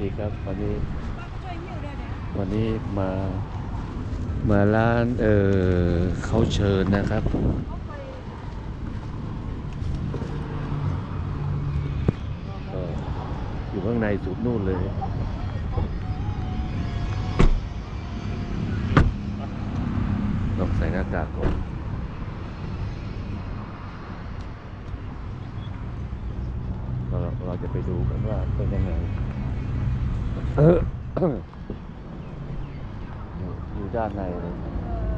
ดีครับ วันนี้ วันนี้มามาร้านเออเขาเชิญนะครับ ก็อยู่ข้างในสุดนู่นเลยต้องใส่หน้ากากก่อนเราเราจะไปดูกันว่าเป็นยังไงเอออยู่อยู่ด้านในเลย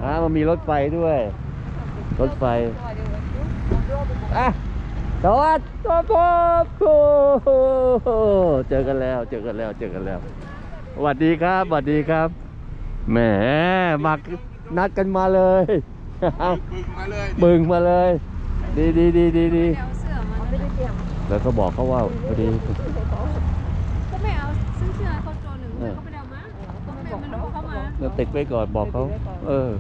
อ่ามันมีรถไฟด้วย รถไฟ อะสวัสดีครับผมเจอกันแล้ว เจอกันแล้ว เจอกันแล้วสวัสดีครับสวัสดีครับ แหมมานัดกันมาเลยบึงมาเลยบึงมาเลย ดีดีดีดีดีเอาเสื้อมาไม่ได้เตรียมแล้วก็บอกเขาว่าพอดี ก็ไม่เอาซื้อเสื้อเขาตัวหนึ่งเขาไม่ได้เอามาก็ไม่ไม่รู้ เราติดไว้ก่อนบอกเขาเออ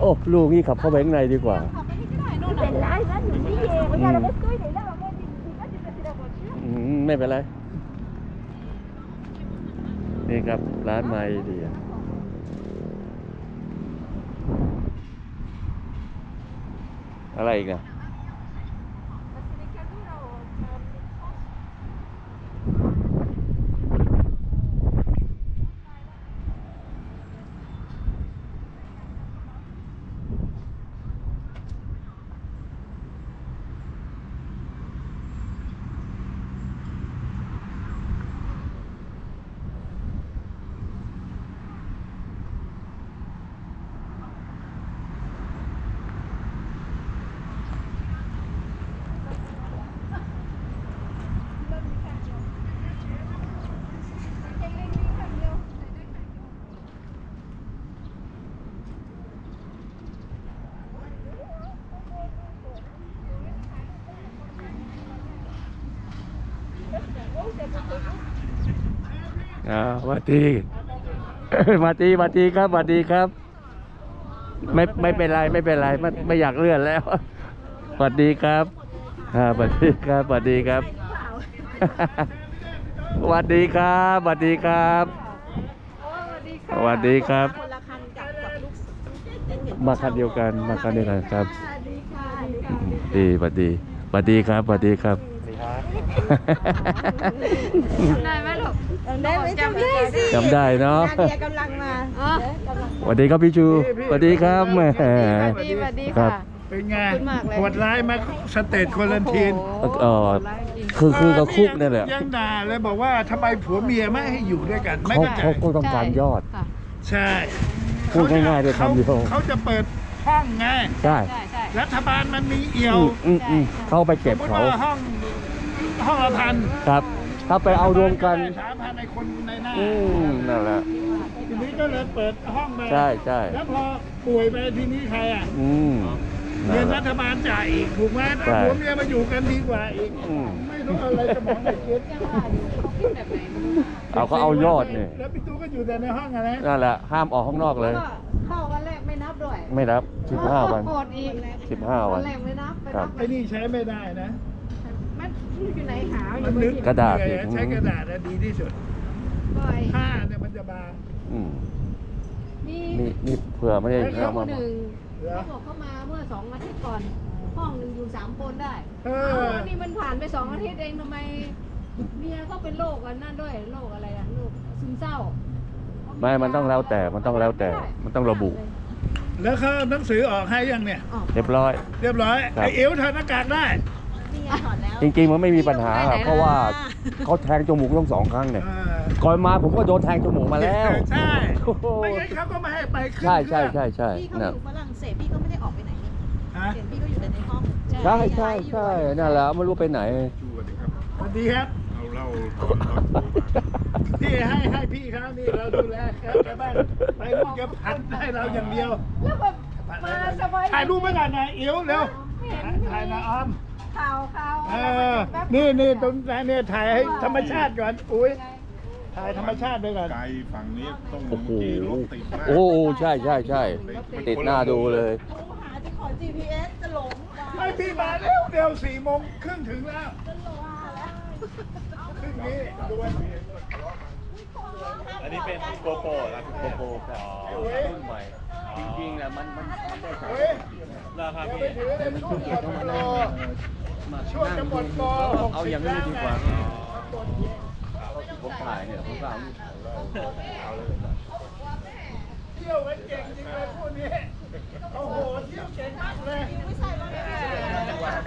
โอ้ลูกนี่ขับเข้าไปข้างในดีกว่าขับไปนี่ก็ได้โน่น C'est น่ะ là, là, je me dis, eh, regarde, Resto, il est là, maman, il dit, là, tu passes la voiture. อืมไม่เป็นไร นี่ครับร้านไม้ดีอะอะไรอีกนะ อ่าสวัสดีสวัสดีสวัสดีครับสวัสดีครับ ไม่ไม่เป็นไรไม่เป็นไรไม่ไม่อยากเลื่อนแล้วสวัสดีครับอ่าสวัสดีครับสวัสดีครับสวัสดีครับสวัสดีครับสวัสดีครับคนละคันกับกับลูกมาคันเดียวกันมาคันเดียวกันครับดีสวัสดีสวัสดีครับสวัสดีครับได้ไหม ลูกได้ไหมจำได้สิจำได้เนาะนาเดียกำลังมาอ๋อสวัสดีครับพี่ชูสวัสดีครับแหมสวัสดีสวัสดีครัค่ะบเป็นไงขอบคุณมากเลย โหดร้ายไหมสเตทควอลันทีนเออคือคือกับคุกเนี่ยแหละยังด่าเลยบอกว่าทำไมผัวเมียไม่ให้อยู่ด้วยกัน ไม่เขาเข้าใจเขาก็ต้องการยอด ค่ะใช่พูดง่ายๆเลยคำเดียว ขาเขาจะเปิดห้องไง ใช่ใช่ใช่ รัฐบาลมันมีเอี่ยวอืมอืมอืมเข้าไปสเก็มบมติเขาว่าห้องห้องละพันครับ ถ้าไปเอารวมกันสามพันในคนในหน้าอืมนั่นแหละ ทีนี้ก็เลยเปิดห้องไปใช่ใช่ แล้วพอป่วยไปทีนี้ใครอะอืมเงินั่นนแหรัละ ฐบาลจ่ายอีกถูกไหมใช่ ผัวเมียมาอยู่กันดีกว่าอีก อืมไม่รู้อะไรจะมองไหนคิดแบบไหนไม่รู้เอาเขาเอายอดเนี่ยแล้วพี่ตู้ก็อยู่แต่ในห้องอะนะนั่นแหละ ห้ามออกข้างนอกเลย เข้าวันแรกไม่นับด้วยไม่รับ 15 วันโหดอีก15 วัน แรกไม่นับไปครันับไอ้นี่ใช้ไม่ได้นะมัน อยู่ไหนหาอมันยู่นึกกระดาษเหนื่อยอีกใช้กระดาษอะดีที่สุดบ่อยผ้าเนี่ยมันจะบางอืมมีนี่นี่เผื่อไม่ได้เด็กเอาคมานหนึ่งเหรอเขาบอกเขามาเมื่อสองอาทิตย์ก่อน ห้องหนึ่งอยู่สามคนได้เอเอ้าอนี่มันผ่านไปสองอาทิตย์เองทำไมเมียเขาเป็นโรคอันนั่นด้วยโรคอะไรอะโรคซึมเศร้าไม่มันต้องแล้วแต่มันต้องแล้วแต่มันต้องระบุแล้วเขาหนังสือออกให้ยังเนี่ย เรียบร้อย เรียบร้อยครับ ไอเอวถอดหน้ากากได้นี่ไง ถอดแล้วจริงๆมันไม่มีปัญหาหรอกเพราะว่าเขาแทงจมูกต้องสองครั้งเนี่ยเออก่อนมาผมก็โดนแทงจมูกมาแล้วใช่โอ้โหไม่งั้นเขาก็ไม่ให้ไปขึ้นใช่ใช่เครื่องใช่ใช่พี่เขาอนะยู่ฝรั่งเศสพี่ก็ไม่ได้ออกไปไหนนี่ฮะเห็นพี่ก็อยู่แต่ในห้องใช่ใช่ใช่นั่นแหละไม่รู้ไปไหนสวัสดีครับเอาเหล้าตอนเราโทรมาพี่ให้ให้พี่เขานี่เราดูแลครับไปบ้านไปลูกจะผัดให้เราอย่างเดียวแล้วแบบมาสบายถ่ายรูปไว้ก่อนนะเอิ๋วเร็วถ่ายนะออม ข่าวข่าวเออนี่นี่ตรงนี้เนี่ยถ่ายให้ธรรมชาติก่อนอุ้ยถ่ายธรรมชาติด้วยก่อนไกลฝั่งนี้ต้องโอ้โหเมื่อกี้รถติดมากโอ้โหใช่ใช่ใช่ติดหน้าดูเลยหาที่ขอ GPS จะหลงไอพี่มาเร็วเร็วสี่โมงครึ่งถึงแล้วจะหลงแล้วรึ่งนี้ดวนอันนี้เป็นโกโปรครับโกโปรครับรุ่นใหม่จริงๆนะมันมันมันได้สามเฮ้ยราคาอย่าพี่ไปถือใน ช่วงหมดโปรมาช่วงจะหมดโปรเอาอย่างนี้ดีกว่าผมถ่ายเนี่ยผมก็เอานี่ถ่ายเที่ยวกันเก่งจริงเลยพวกนี้โอ้โหเที่ยวเก่งมากเลย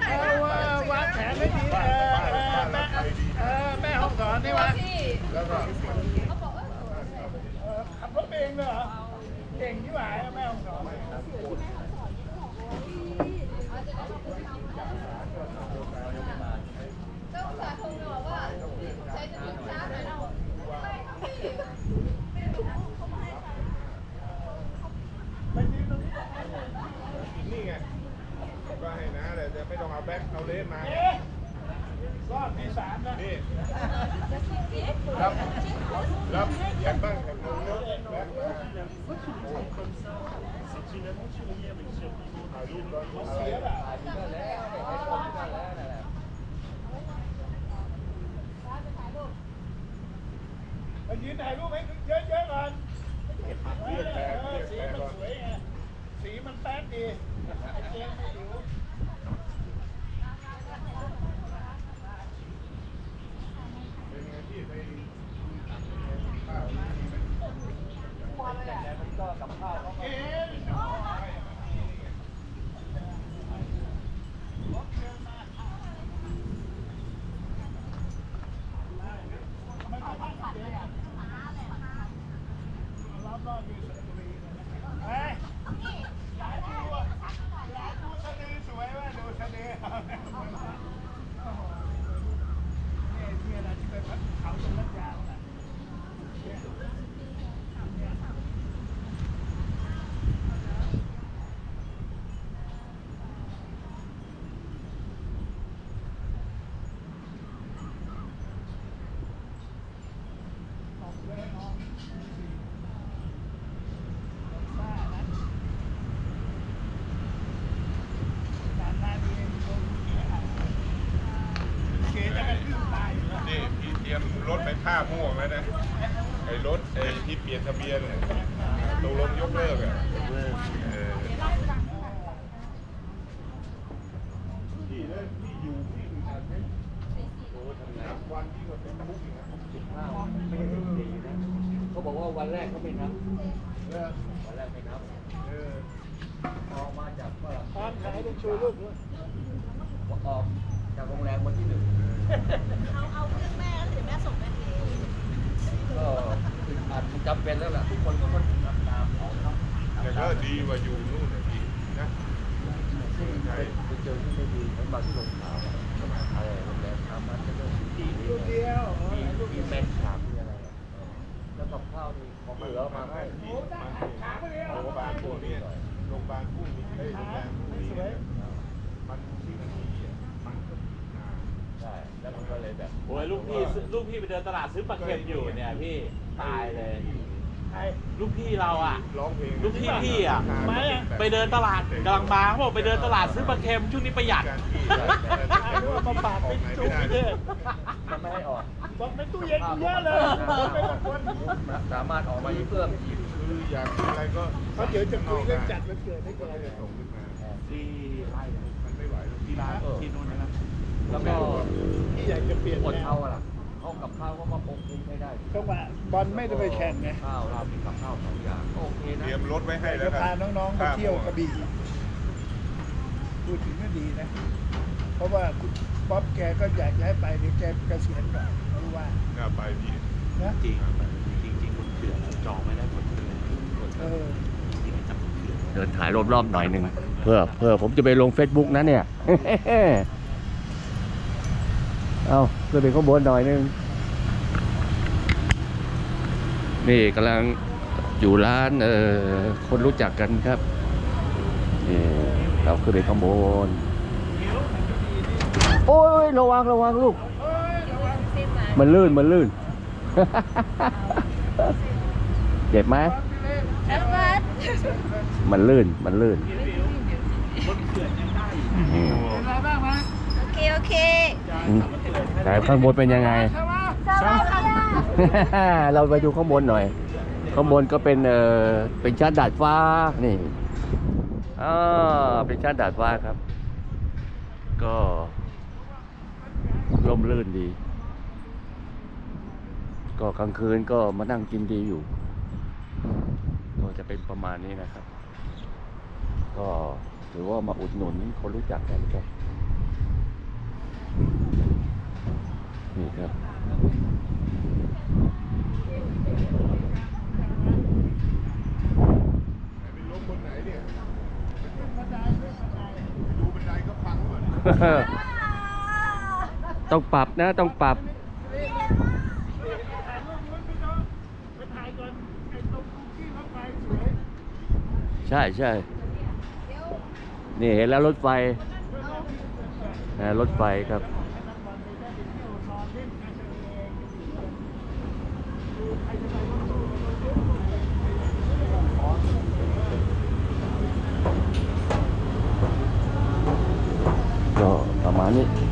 เอาว่าวางแผนให้ดีเออแม่เออแม่ห้องสอนนี่วะแล้วก็เขาบอกว่าเออขับรถเองเลยเหรอเก่งที่หมายแม่ห้องสอน เจ้าสาธุบอกว่าใช้จะถึงช้าหน่อยเราไม่ครับพี่ นี่ไงก็ให้นะแต่จะไม่ต้องเอาแบ็คเอาเลนมา เอ๊ะร อดในสามนะนี่รับรับแข่งบ้างแข่งมือเนอะแบ็คมาถ่ายรูปตอนอะไร เสียแบบมายืนถ่ายรูปให้เยอะๆก่อน เรียกแปลก เออ เรียก สี แปล มัน ก่อน สวยไงสีมันแป๊ดดีไอ้เจมส์ไม่หิว เป็นไงพี่ไป เอ๊ะเฮ้ยอยากดูอะอยากดูสะดือสวยว่ะดูสะดือเนี่ยที่อะไรที่เป็นเขาตรงนั้นยาวอะ เก๋จะกระทืบตายอยู่แล้ว นี่พี่เตรียมรถไป ท่าม่วงแล้วนะ ไอ้รถไอ้ที่เปลี่ยนทะเบียนเนี่ยตกลงยกเลิกอะเออเลิกพี่อยู่พี่อยู่ทาวันที่ว่าเขาเป็นสีนะเขาบอกว่าวันแรกเขาไม่นับวันแรกไม่นับเออออกมาจากฝรั่งตามขายลูกชูลูกด้วยออกจากโรงแรมวันที่หนึ่ง เอา เอาเครื่องแม่แล้วเดี๋ยวแม่ส่งแม่ เองก็คืออาจจะจำเป็นแล้วล่ะทุกคนก็ต้องทำตามเขาครับแต่ก็ดีกว่าอยู่นู่นนะพี่นะซึ่งไปเจอที่ไม่ดีเหมือนบางที่ลงข่าวอะไรโรงแรมทำมันจะเรื่องดีลูกเดียวมีมีแมนฉากมีอะไรอะแล้วกับข้าวนี่ของเหลือมาให้ที่มันโรงพยาบาลพวกนี้โรงพยาบาลพวกนี้ไอ้โรงแรมพวกนี้เนี่ยมันที่มันดีอะมันก็อ่า ใช่แล้วมัน ก็เลยแบบโอ้ยลูกพี่ซื้อลูกพี่ไปเดินตลาดซื้อปลาเค็มอยู่เนี่ยพี่ตายเลยใครลูกพี่เราอะ ร้องเพลงลูกพี่พี่อะไม่อะ ไปเดินตลาดกำลังมาเขาบอกไปเดินตลาดซื้อปลาเค็มช่วงนี้ประหยัดการที่ไอ้รู้ว่ามาฝากไปจุกเทศมันไม่ให้ออกบอกในตู้เย็นเยอะเลยบอกไปบอกคนสามารถออกมาที่เพื่อมหยิบคืออยากอะไรก็เขาเดี๋ยวจะคุยเรื่องจัดวันเกิดให้แกก็จะส่งขึ้นมา ที่ไร่มันไม่ไหวหรอกที่ร้านที่นู่นนะครับ แล้วก็ที่อยากจะเปลี่ยนอดแนเอาวอะล่ะเขากับข้าวก็มาปรุงไม่ได้จังหวะบอลไม่ได้ไปแข่งไงข้าวเรามีกับข้าวสองอย่างก็โอเคเตนะรียมรถไว้ให้อยากแล้จะวกัพาน้องๆไปเที่ยวกระบี่พูดถึงก็ดีนะ เพราะว่าคุณป๊อปแกก็อยากจะให้ไปเดี๋ยวแกเกษียณก่อนรู้ว่าน่าไปพี่นะจริงจริงจริงๆคนเขื่อนจองไม่ได้หมดเลยเออจริงๆจับคนเขื่อน เดินถ่ายรอบๆหน่อยหนึ่งเพื่อเพื่อผมจะไปลง Facebook นะเนี่ย เอาเพื่อไปข้างบนหน่อยหนึง นี่กำลังอยู่ร้านเอ่อคนรู้จักกันครับนี่เราขึ้นไปข้างบน โอ้ยระวังระวังลูก มันลื่นมันลื่น เจ็บไหมแล้วก็มันลื่นมันลื่นอืม โอเคโอ ok อืมแต่ข้างบนเป็นยังไง เราไปดูข้างบนหน่อย ข้างบนก็เป็นเออเป็นชั้นดาดฟ้านี่อ่าเป็นชั้นดาดฟ้าครับ ก็ร่มรื่นดี ก็กลางคืนก็มานั่งกินดีอยู่ ก็จะเป็นประมาณนี้นะครับ ก็ถือว่ามาอุดหนุนคนรู้จักกันครับ นี่ครับไปลงบนไหนเนี่ยดูบันไดก็พังหมดต้องปรับนะต้องปรับไปถ่ายก่อนไอ้ตรงที่รถไฟสวยใช่ใช่นี่เห็นแล้วรถไฟ นะรถไฟครับ ก็ประมาณนี้